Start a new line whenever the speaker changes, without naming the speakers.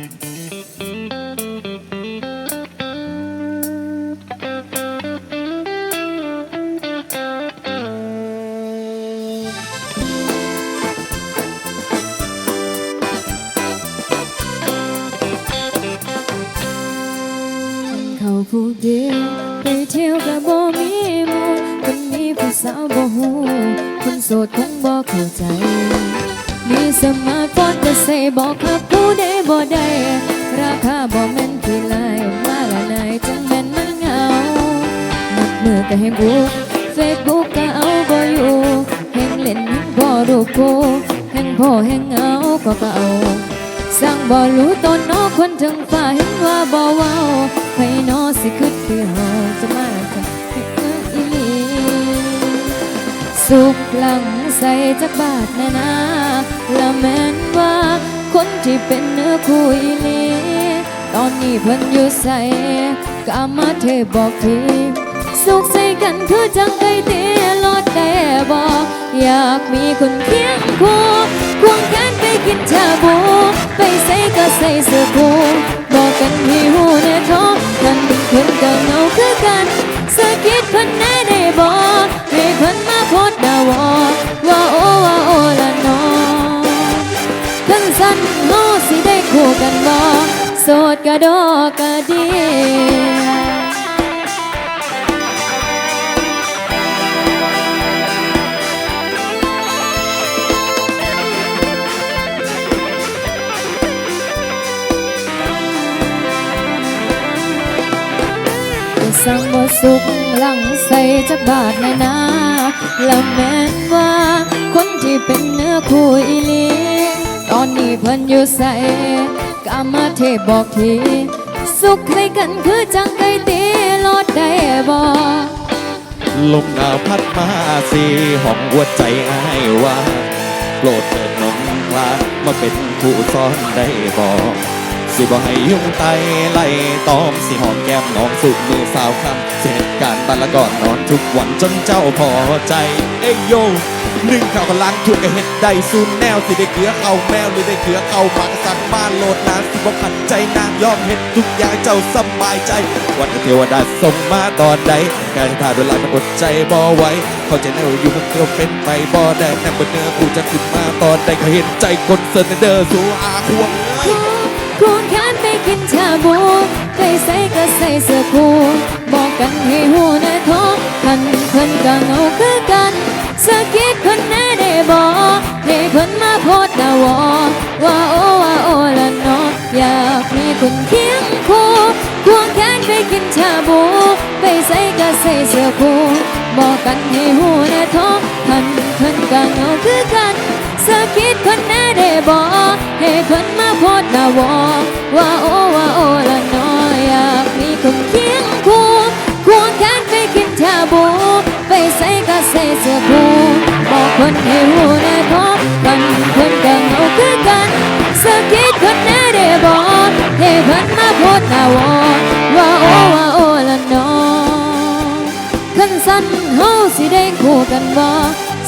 เขาผู้เดียวไปเที่ยวกับบ่มีหมู่คนมีผู้สาว บ่ฮู้คนโสดคงบ่เข้าใจมีสมาร์ทโฟนก็ใส่บอกครับผู้ใดบ่ได้ราคาบ่แม่นที่ไลน์มาละนายจังแม่นมันเหงาหนักมือก็แฮงบูเฟซบุ๊กก็เอาบ่อยู่แฮงเล่นแฮงบ่รูปผู้แฮงพ่อแฮงเหงาก็ก็เอาสั่งบ่รู้ตนนอคนถึงฝ่าเห็นว่าบ่เว้าใครนอสิคิดคือเฮาจะมาจะให้เอิ้นอีหลีสุขหลังใส่จักบาทแน่นาละแม่นว่า คนที่เป็นเนื้อคู่อีหลีตอนนี้เพิ่นอยู่ใส่กามาเทบอกทีสุขใส่กันคือจังไก่เตี้ยลอดแต่บอกอยากมีคนเคียงคู่ควงแขนไปกินชาบูไปใส่ก็ใส่เสื้อคู่บอกกันให้หูในท้องกันเป็นคนก็เงาคือกันสะกิดคนไหนได้บอก โสดกะดอกกะเดีสั่งบ่สุกหลังใส่จักบาทแน่นาละแม่นว่า คนที่เป็นเนื้อคู่อีหลีตอนนี้เพิ่นอยู่ใส่ามาเทพบอกทีสุขให้กันคือจังไก่ตีลอดได้บ่
ลมหนาวพัดมาสีห้องหัวใจอ้ายว่า โปรดเถิดน้องพลามาเป็นผู้ซ้อนได้บอก สิบ่ให้ยุ่งไตไล่ตอมสิหอมแก้มน้องสุดมือสาวคำเสเหตุการบันละก่อนนอนทุกวันจนเจ้าพอใจ เอ้ยโยหนึ่งข้าวกล้างถูกกระเห็ดได้ซูนแนวสิได้เกลือเข้าแมวหรือได้เกลือเข้าหมักสั่งบ้านโหลดนานสิบ่ขัดใจนางยอมเห็ดทุกอย่างเจ้าสบายใจ วันเทวดาส่งมาตอนใดการถ่ายด้วยลายมันอดใจบ่ไหวเข้าใจแนวอยู่มันเกี่ยวเป็นไปบ่ได้แน่บนเนื้อกูจะขึ้นมาตอนใดก็เห็นใจคนเสนเดอสู่อาควง
ควงแขนไปกินชาบูไปใส่ก็ใส่เสื้อคู่บอกกันให้หูในท้องคันเพิ่นก็เงาคือกันสะกิดคนไหนได้บอกให้เพิ่นมาโพดดาวอว่าโอว่าโอละเนาะอยากมีคนเคียงคู่ควงแขนไปกินชาบู ไปใส่ก็ใส่เสื้อคู่บอกกันให้หูในท้องคัน ไปกินชาบูไปใส่ก็ใส่เสื้อคู่บอกคนให้หูในท้องกันเพิ่นก็เหงาคือกันสะกิดคนไหนได้บอกให้เพิ่นมาโพดดาวอว่าโอว่า